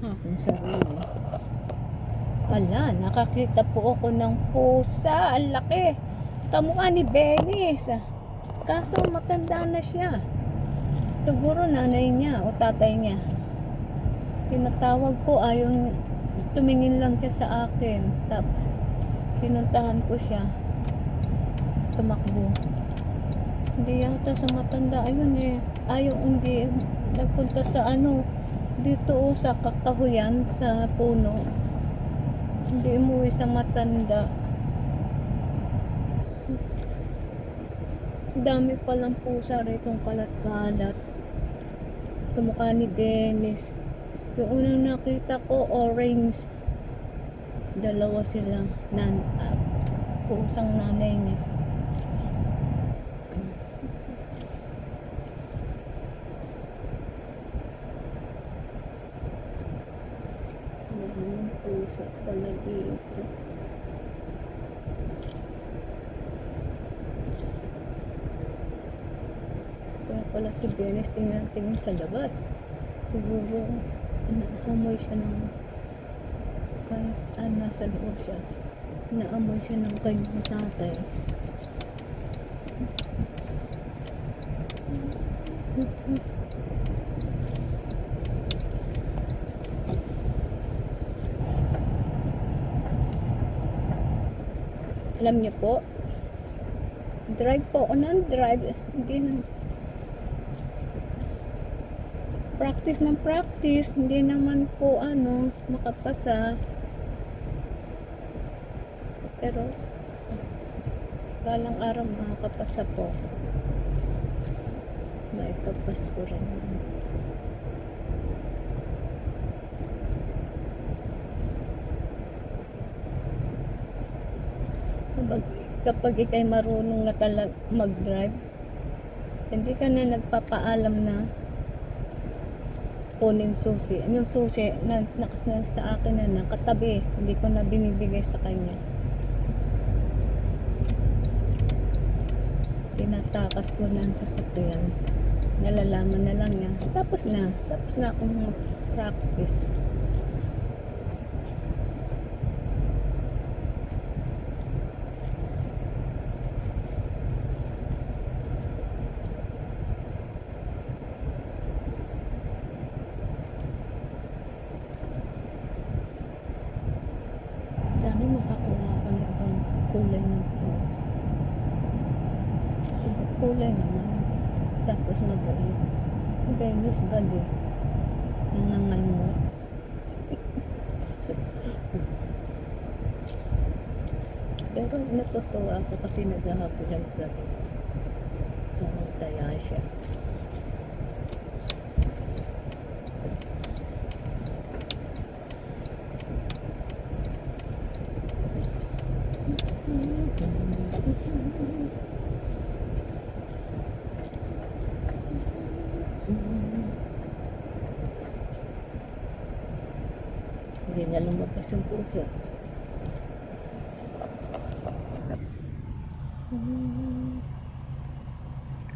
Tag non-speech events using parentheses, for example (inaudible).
Aking sarili. Ala, nakakita po ako ng pusa. Ang laki. Kamukha ni Benis. Kaso matanda na siya. Siguro nanay niya o tatay niya. Tinatawag ko, ayaw niya. Tumingin lang siya sa akin. Tapos, pinuntahan ko siya. Tumakbo. Hindi yata sa matanda. Ayun eh. Ayaw hindi. Nagpunta sa ano. Dito oh, sa kakahuyan. Sa puno. Hindi umuwi sa matanda. Dami palang pusa rito kalat-kalat. Kamukha ni Dennis. Yung unang nakita ko, orange. Dalawa sila. Nan ah, pusang nanay niya. Pala dito. Kaya pala si Benes tingin tingin sa labas. Siguro, naamoy siya ng kaya ah, nasa loob siya. Naamoy siya ng kanyang tatay. Alam niyo po, drive po ako ng drive. Hindi na, practice ng practice, hindi naman po ano, makapasa. Pero, balang araw makakapasa po. Maipapas ko rin. Kapag, kapag ikay marunong na talag mag-drive, hindi ka na nagpapaalam na kunin susi. Yung susi na, na, na sa akin na nakatabi, hindi ko na binibigay sa kanya. Tinatakas ko na ang sasakyan. Nalalaman na lang niya. Tapos na. Tapos na akong practice. Dami makakuha ka ng ibang kulay ng pusa. Ibang kulay naman. Tapos mabait. Venus ba di? Nangangalmot. (laughs) Pero natutuwa ako kasi naghahabulan kami. Namantaya siya. Na lumabas yung puso.